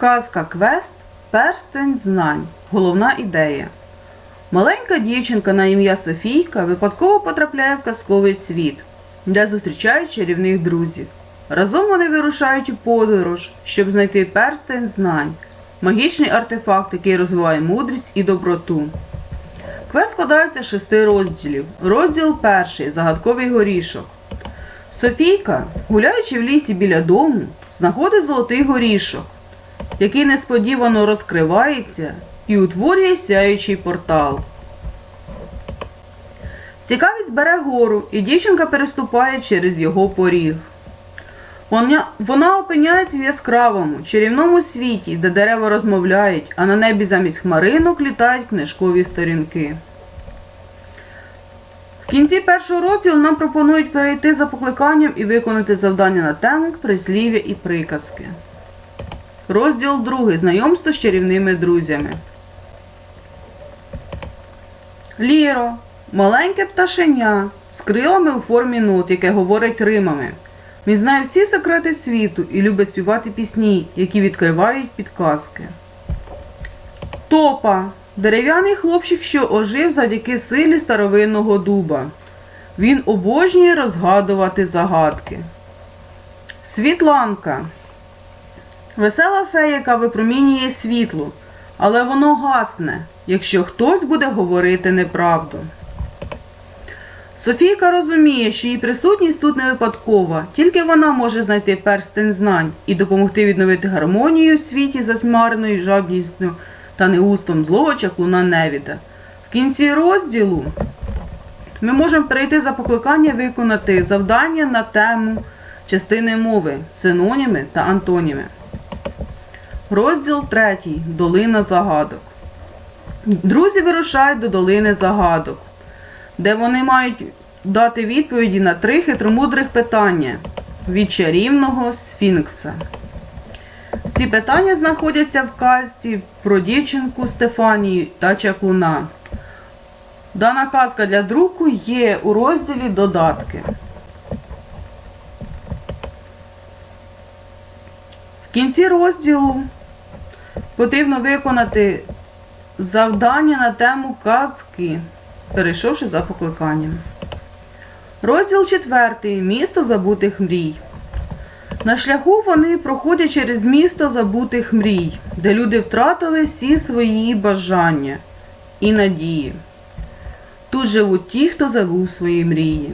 Казка Квест Перстень знань. Головна ідея. Маленька дівчинка на ім'я Софійка випадково потрапляє в казковий світ, де зустрічає чарівних друзів. Разом вони вирушають у подорож, щоб знайти перстень знань, магічний артефакт, який розвиває мудрість і доброту. Квест складається з шести розділів. Розділ перший загадковий горішок. Софійка, гуляючи в лісі біля дому, знаходить золотий горішок, який несподівано розкривається і утворює сяючий портал. Цікавість бере гору, і дівчинка переступає через його поріг. Вона, опиняється в яскравому, чарівному світі, де дерева розмовляють, а на небі замість хмаринок літають книжкові сторінки. В кінці першого розділу нам пропонують перейти за покликанням і виконати завдання на тему прислів'я і приказки. Розділ другий. Знайомство з чарівними друзями. Ліро маленьке пташеня з крилами у формі нот, яке говорить римами. Він знає всі секрети світу і любить співати пісні, які відкривають підказки. Топа дерев'яний хлопчик, що ожив завдяки силі старовинного дуба. Він обожнює розгадувати загадки. Світланка весела фея, яка випромінює світло, але воно гасне, якщо хтось буде говорити неправду. Софійка розуміє, що її присутність тут не випадкова, тільки вона може знайти перстень знань і допомогти відновити гармонію у світі затьмареною жадністю та неустом злого чаклуна Невіда. В кінці розділу ми можемо перейти за покликання виконати завдання на тему частини мови, синоніми та антоніми. Розділ 3. Долина загадок. Друзі вирушають до долини загадок, де вони мають дати відповіді на три хитромудрих питання від чарівного сфінкса. Ці питання знаходяться в казці про дівчинку Стефанію та чаклуна. Дана казка для друку є у розділі Додатки. В кінці розділу потрібно виконати завдання на тему казки, перейшовши за покликанням. Розділ 4. Місто забутих мрій. На шляху вони проходять через місто забутих мрій, де люди втратили всі свої бажання і надії. Тут живуть ті, хто забув свої мрії.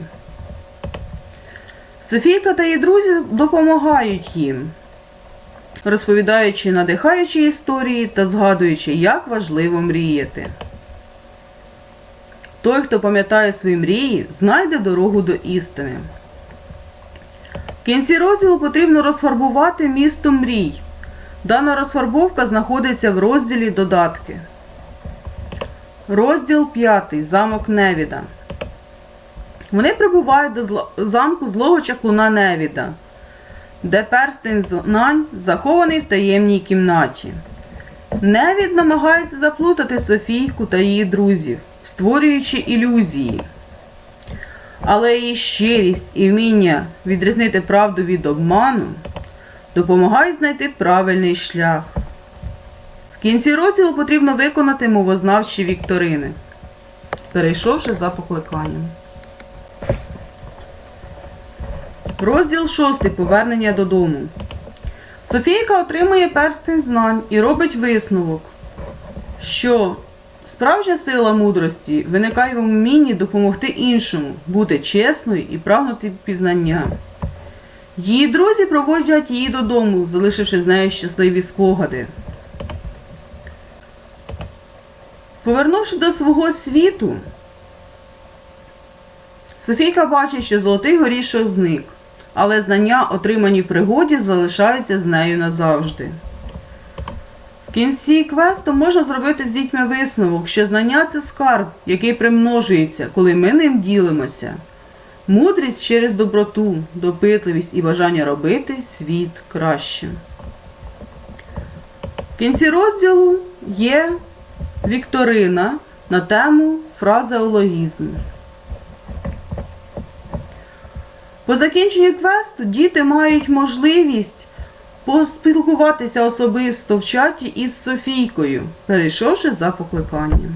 Софійка та її друзі допомагають їм, розповідаючи надихаючі історії та згадуючи, як важливо мріяти. Той, хто пам'ятає свої мрії, знайде дорогу до істини. В кінці розділу потрібно розфарбувати місто мрій. Дана розфарбовка знаходиться в розділі Додатки. Розділ 5. Замок Невіда. Вони прибувають до замку злого чаклуна Невіда, де перстень знань захований в таємній кімнаті. Невід намагається заплутати Софійку та її друзів, створюючи ілюзії. Але її щирість і вміння відрізнити правду від обману допомагають знайти правильний шлях. В кінці розділу потрібно виконати мовознавчі вікторини, перейшовши за покликанням. Розділ 6. Повернення додому. Софійка отримує перстень знань і робить висновок, що справжня сила мудрості виникає в вмінні допомогти іншому, бути чесною і прагнути пізнання. Її друзі проводять її додому, залишивши з нею щасливі спогади. Повернувши до свого світу, Софійка бачить, що золотий горішок зник, але знання, отримані в пригоді, залишаються з нею назавжди. В кінці квесту можна зробити з дітьми висновок, що знання це скарб, який примножується, коли ми ним ділимося. Мудрість через доброту, допитливість і бажання робити світ кращим. В кінці розділу є вікторина на тему фразеологізм. По закінченню квесту діти мають можливість поспілкуватися особисто в чаті із Софійкою, перейшовши за покликанням.